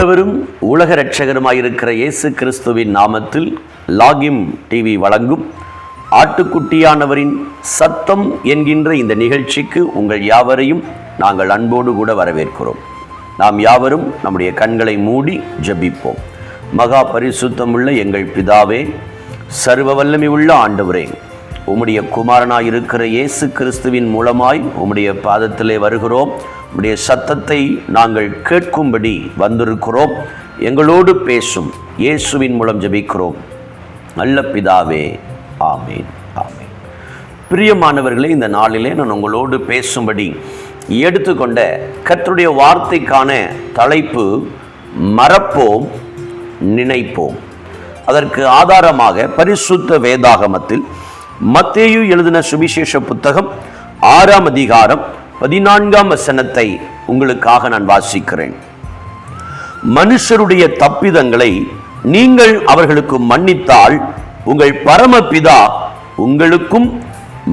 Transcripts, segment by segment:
ஆண்டவரும் உலக இரட்சகருமாயிருக்கிற இயேசு கிறிஸ்துவின் நாமத்தில் லாகிம் டிவி வழங்கும் ஆட்டுக்குட்டியானவரின் சத்தம் என்கின்ற இந்த நிகழ்ச்சிக்கு உங்கள் யாவரையும் நாங்கள் அன்போடு கூட வரவேற்கிறோம். நாம் யாவரும் நம்முடைய கண்களை மூடி ஜபிப்போம். மகா பரிசுத்தமுள்ள எங்கள் பிதாவே சர்வ வல்லமை உள்ள ஆண்டவரே உம்முடைய குமாரனாய் இருக்கிற இயேசு கிறிஸ்துவின் மூலமாய் உம்முடைய பாதத்திலே வருகிறோம். உம்முடைய சத்தத்தை நாங்கள் கேட்கும்படி வந்திருக்கிறோம். எங்களோடு பேசும் இயேசுவின் மூலம் ஜெபிக்கிறோம். நல்ல பிதாவே ஆமேன் ஆமேன். பிரியமானவர்களே இந்த நாளிலே நான் உங்களோடு பேசும்படி எடுத்துக்கொண்ட கத்தருடைய வார்த்தைக்கான தலைப்பு மறப்போம் நினைப்போம். அதற்கு ஆதாரமாக பரிசுத்த வேதாகமத்தில் மத்தேயு எழுதின சுவிசேஷ புத்தகம் ஆறாம் அதிகாரம் பதினான்காம் வசனத்தை உங்களுக்காக நான் வாசிக்கிறேன். மனுஷருடைய தப்பிதங்களை நீங்கள் அவர்களுக்கு மன்னித்தால் உங்கள் பரமபிதா உங்களுக்கும்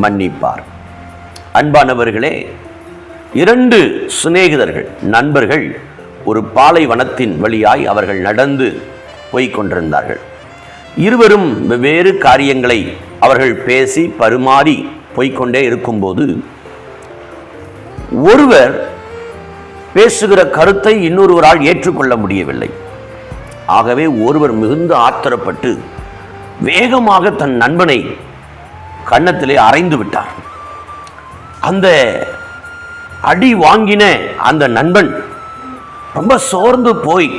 மன்னிப்பார். அன்பானவர்களே இரண்டு சிநேகிதர்கள் நண்பர்கள் ஒரு பாலைவனத்தின் வழியாய் அவர்கள் நடந்து போய்க் கொண்டிருந்தார்கள். இருவரும் வெவ்வேறு காரியங்களை அவர்கள் பேசி பரிமாறி போய்க்கொண்டே இருக்கும்போது ஒருவர் பேசுகிற கருத்தை இன்னொருவரால் ஏற்றுக்கொள்ள முடியவில்லை. ஆகவே ஒருவர் மிகுந்த ஆத்திரப்பட்டு வேகமாக தன் நண்பனை கன்னத்திலே அரைந்து விட்டார். அந்த அடி வாங்கின அந்த நண்பன் ரொம்ப சோர்ந்து போய்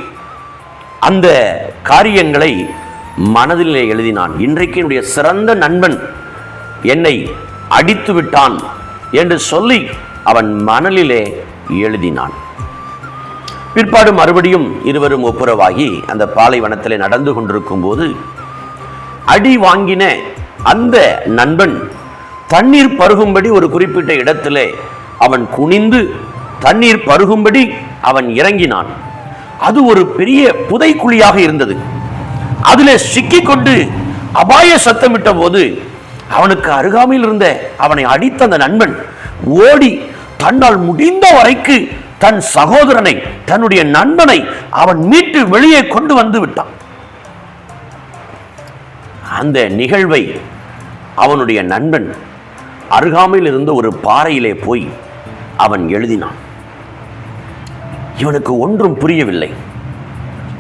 அந்த காரியங்களை மனதிலே எழுதினான் இன்றைக்கு என்னுடைய சிறந்த நண்பன் என்னை அடித்து விட்டான் என்று சொல்லி அவன் மணலிலே எழுதினான். பிற்பாடு மறுபடியும் இருவரும் ஒப்புரவாகி அந்த பாலைவனத்திலே நடந்து கொண்டிருக்கும் போது அடி வாங்கின அந்த நண்பன் தண்ணீர் பருகும்படி ஒரு குறிப்பிட்ட இடத்திலே அவன் குனிந்து தண்ணீர் பருகும்படி அவன் இறங்கினான். அது ஒரு பெரிய புதைக்குழியாக இருந்தது. அதிலே சிக்கிக்கொண்டு அபாய சத்தமிட்ட போது அவனுக்கு அருகாமையில் இருந்த அவனை அடித்த அந்த நண்பன் ஓடி தன்னால் முடிந்த வரைக்கு தன் சகோதரனை தன்னுடைய நண்பனை அவன் மீட்டு வெளியே கொண்டு வந்து விட்டான். அந்த நிகழ்வை அவனுடைய நண்பன் அருகாமையில் இருந்த ஒரு பாறையிலே போய் அவன் எழுதினான். இவனுக்கு ஒன்றும் புரியவில்லை.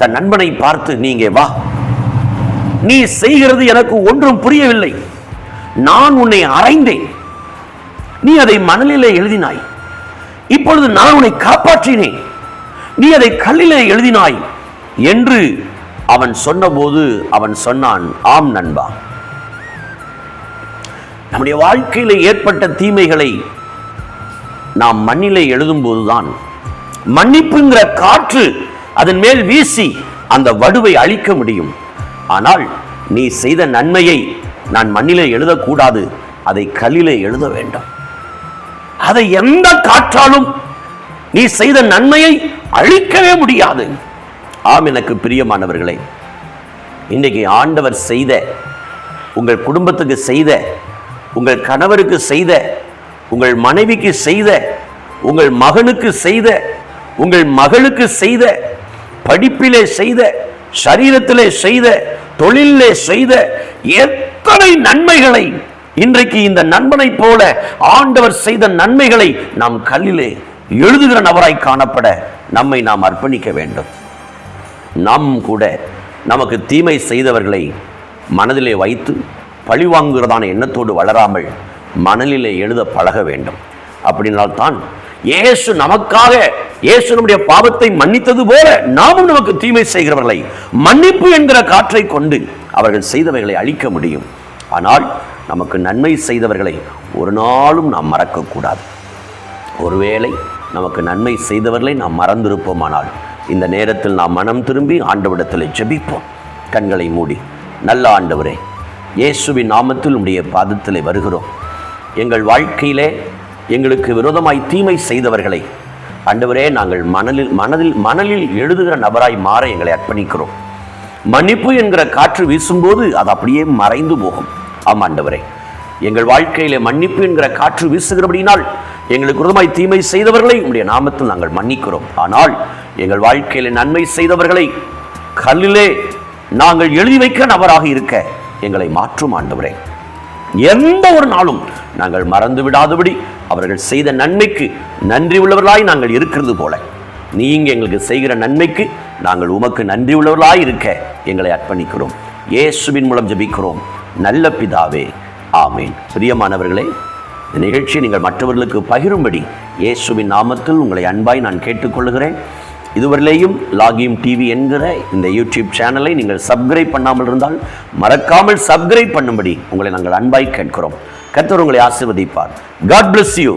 தன் நண்பனை பார்த்து நீங்க வா. நீ செய்கிறது எனக்கு ஒன்றும் புரியவில்லை. நான் உன்னை அறைந்தேன். நீ அதை மணலிலே எழுதினாய். இப்பொழுது நான் உன்னை காப்பாற்றினேன். நீ அதை கல்லிலே எழுதினாய் என்று அவன் சொன்னபோது அவன் சொன்னான் ஆம் நண்பா நம்முடைய வாழ்க்கையில் ஏற்பட்ட தீமைகளை நாம் மண்ணிலே எழுதும்போதுதான் மன்னிப்புங்கிற காற்று அதன் மேல் வீசி அந்த வடுவை அழிக்க முடியும். ஆனால் நீ செய்த நன்மையை நான் மண்ணிலே எழுதக்கூடாது. அதை கல்லிலே எழுத வேண்டும். அதை எந்த காற்றாலும் நீ செய்த நன்மையை அழிக்கவே முடியாது. ஆம் எனக்கு பிரியமானவர்களே இன்றைக்கு ஆண்டவர் செய்த உங்கள் குடும்பத்துக்கு செய்த உங்கள் கணவருக்கு செய்த உங்கள் மனைவிக்கு செய்த உங்கள் மகனுக்கு செய்த உங்கள் மகளுக்கு செய்த படிப்பிலே செய்த சரீரத்திலே செய்த தொழிலே செய்த எத்தனை நன்மைகளை இன்றைக்கு இந்த நண்பனை போல ஆண்டவர் செய்த நன்மைகளை நாம் கல்லிலே எழுதுகிற நபராய் காணப்பட நம்மை நாம் அர்ப்பணிக்க வேண்டும். நாம் கூட நமக்கு தீமை செய்தவர்களை மனதிலே வைத்து பழிவாங்குகிறதான எண்ணத்தோடு வளராமல் மணலிலே எழுத பழக வேண்டும். அப்படின்னால்தான் இயேசு நமக்காக இயேசு நம்முடைய பாவத்தை மன்னித்தது போல நாமும் நமக்கு தீமை செய்கிறவர்களை மன்னிப்பு என்கிற காற்றை கொண்டு அவர்கள் செய்தவைகளை அழிக்க முடியும். ஆனால் நமக்கு நன்மை செய்தவர்களை ஒரு நாளும் நாம் மறக்கக்கூடாது. ஒருவேளை நமக்கு நன்மை செய்தவர்களை நாம் மறந்திருப்போமானால் இந்த நேரத்தில் நாம் மனம் திரும்பி ஆண்டவிடத்தில் ஜெபிப்போம். கண்களை மூடி நல்ல ஆண்டவரே இயேசுவின் நாமத்தில் உடைய பாதத்தில் வருகிறோம். எங்கள் வாழ்க்கையிலே எங்களுக்கு விரோதமாய் தீமை செய்தவர்களை ஆண்டவரே நாங்கள் மணலில் மனதில் மணலில் எழுதுகிற நபராய் மாற எங்களை அர்ப்பணிக்கிறோம். மன்னிப்பு என்கிற காற்று வீசும்போது அது அப்படியே மறைந்து போகும். ஆமாம் ஆண்டவரே எங்கள் வாழ்க்கையில மன்னிப்பு என்கிற காற்று வீசுகிறபடினால் எங்களுக்கு விரோதமாய் தீமை செய்தவர்களை உடைய நாமத்தில் நாங்கள் மன்னிக்கிறோம். ஆனால் எங்கள் வாழ்க்கையில் நன்மை செய்தவர்களை கல்லிலே நாங்கள் எழுதி வைக்கிற நபராக இருக்க எங்களை மாற்றும் ஆண்டவரே. எந்த ஒரு நாளும் நாங்கள் மறந்து விடாதபடி அவர்கள் செய்த நன்மைக்கு நன்றி உள்ளவர்களாய் நாங்கள் இருக்கிறது போல. நீங்க எங்களுக்கு செய்கிற நன்மைக்கு நாங்கள் உமக்கு நன்றி உள்ளவர்களாய் இருக்க எங்களை அர்ப்பணிக்கிறோம். இயேசுவின் மூலம் ஜெபிக்கிறோம். நல்ல பிதாவே ஆமேன். பிரியமானவர்களே இந்த நிகழ்ச்சியை நீங்கள் மற்றவர்களுக்கு பகிரும்படி இயேசுவின் நாமத்தில் உங்களை அன்பாய் நான் கேட்டுக்கொள்கிறேன் இதுவரையிலேயும் லாகிம் டிவி என்கிற இந்த யூடியூப் சேனலை நீங்கள் சப்ஸ்கிரைப் பண்ணாமல் இருந்தால் மறக்காமல் சப்ஸ்கிரைப் பண்ணும்படி உங்களை நாங்கள் அன்பாய் கேட்கிறோம். கர்த்தர் உங்களை ஆசிர்வதிப்பார். God bless you